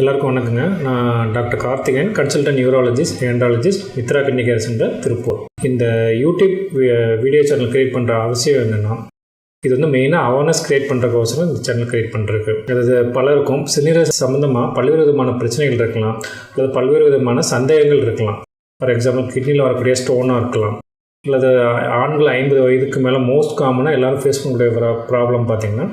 எல்லாருக்கும் வணக்கங்க. நான் doctor Karthikeyan consultant neurologist andrologist Mithra kidney care centre Tiruppur. இந்த யூடியூப் வீடியோ சேனல் கிரியேட் பண்ணுற அவசியம் என்னென்னா இது வந்து மெயினாக அவேர்னஸ் கிரியேட் பண்ணுறக்கோசரம் இந்த சேனல் கிரியேட் பண்ணுறதுக்கு அதாவது பலருக்கும் சிறுநீர சம்மந்தமாக பல்வேறு விதமான பிரச்சனைகள் இருக்கலாம். அல்லது பல்வேறு விதமான சந்தேகங்கள் இருக்கலாம். ஃபார் எக்ஸாம்பிள் கிட்னியில் வரக்கூடிய ஸ்டோனாக இருக்கலாம். அல்லது ஆண்கள் ஐம்பது வயதுக்கு மேலே மோஸ்ட் காமனாக எல்லோரும் ஃபேஸ் பண்ணக்கூடிய ப்ராப்ளம் பார்த்திங்கன்னா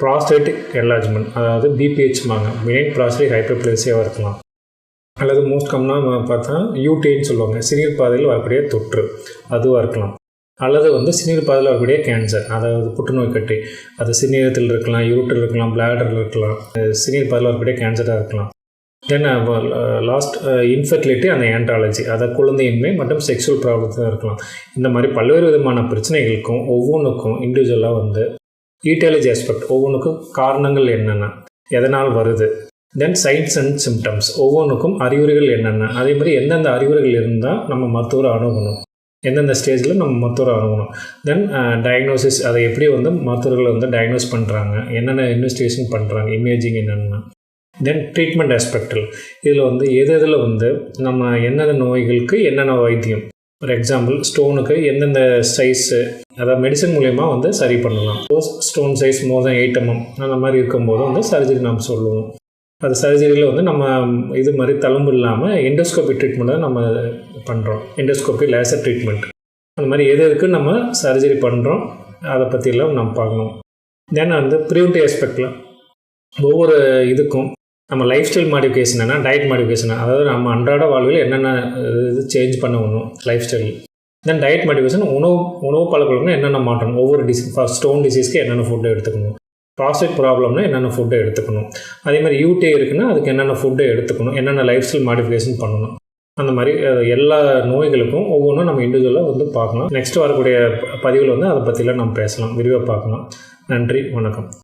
ப்ராஸ்டேட்டிக் என்லார்ஜ்மெண்ட் அதாவது பிபிஹெச்மாங்க மெயின் ப்ராஸ்டேட்டிக் ஹைப்பர்பிளேசியாக இருக்கலாம். அல்லது மோஸ்ட் காமனாக பார்த்தா யூடின்னு சொல்லுவாங்க. சிறுநீர் பாதையில் வரக்கூடிய தொற்று அதுவாக இருக்கலாம். அல்லது வந்து சிறுநீர் பாதையில் வரக்கூடிய கேன்சர் அதாவது புற்றுநோய் கட்டி. அது சிறுநீரத்தில் இருக்கலாம் யூட்டில் இருக்கலாம் பிளாடரில் இருக்கலாம். சிறுநீர் பாதையில் வரக்கூடிய கேன்சராக இருக்கலாம். தென் லாஸ்ட் இன்ஃபர்டிலிட்டி அந்த ஆண்ட்ராலஜி அதாவது குழந்தையின்மை மற்றும் செக்ஷுவல் ப்ராப்ளத்தில் இருக்கலாம். இந்த மாதிரி பல்வேறு விதமான பிரச்சனைகளுக்கும் ஒவ்வொன்றுக்கும் இண்டிவிஜுவலாக வந்து ஈட்டாலஜி ஆஸ்பெக்ட் ஒவ்வொன்றுக்கும் காரணங்கள் என்னென்ன எதனால் வருது? தென் சைன்ஸ் அண்ட் சிம்டம்ஸ் ஒவ்வொன்றுக்கும் அறிகுறிகள் என்னென்ன? அதே மாதிரி எந்தெந்த அறிகுறிகள் இருந்தால் நம்ம மருத்துவரை அணுகணும். எந்தெந்த ஸ்டேஜில் நம்ம மருத்துவரை அணுகணும். தென் டயக்னோசிஸ் அதை எப்படி வந்து மருத்துவர்களை வந்து டயக்னோஸ் பண்ணுறாங்க என்னென்ன இன்வெஸ்டிகேஷன் பண்ணுறாங்க இமேஜிங் என்னென்ன? தென் ட்ரீட்மெண்ட் ஆஸ்பெக்டில் இதில் வந்து எது எதில் வந்து நம்ம என்னென்ன நோய்களுக்கு என்னென்ன வைத்தியம்? ஃபார் எக்ஸாம்பிள் ஸ்டோனுக்கு எந்தெந்த சைஸு அதாவது மெடிசன் மூலயமா வந்து சரி பண்ணலாம். Stone size more than eight mm அந்த மாதிரி இருக்கும்போது வந்து சர்ஜரி நாம் சொல்லுவோம். அது சர்ஜரியில் வந்து நம்ம இது மாதிரி தளம்பு இல்லாமல் எண்டோஸ்கோபி ட்ரீட்மெண்ட் தான் நம்ம பண்ணுறோம் எண்டோஸ்கோபி லேசர் ட்ரீட்மெண்ட் அந்த மாதிரி எது எதுக்கு நம்ம சர்ஜரி பண்ணுறோம் அதை பற்றியெல்லாம் நம்ம பார்க்கணும். தென் வந்து ப்ரிவென்டிவ் ஆஸ்பெக்டில் ஒவ்வொரு இதுக்கும் நம்ம lifestyle modification diet modification அதாவது நம்ம அன்றாட வாழ்வில் என்னென்ன இது சேஞ்ச் பண்ண ஒன்றும் lifestyle then diet modification உணவு உணவு பழக்கம்னா என்னென்ன மாற்றணும் ஒவ்வொரு டிசி ஃபார் ஸ்டோன் டிசீஸ்க்கு என்னென்ன ஃபுட்டை எடுத்துக்கணும்? ப்ராஸ்டேட் ப்ராப்ளம்னா என்னென்ன ஃபுட்டை எடுத்துக்கணும்? அதே மாதிரி யூடி இருக்குன்னா அதுக்கு என்னென்ன ஃபுட்டை எடுத்துக்கணும்? என்னென்ன லைஃப் ஸ்டைல் மாடிஃபிகேஷன் பண்ணணும்? அந்த மாதிரி எல்லா நோய்களுக்கும் ஒவ்வொன்றும் நம்ம இண்டிவிஜுவலாக வந்து பார்க்கலாம். நெக்ஸ்ட் வரக்கூடிய பதிவில் வந்து அதை பற்றிலாம் நம்ம பேசலாம். விரிவாக பார்க்கலாம். நன்றி வணக்கம்.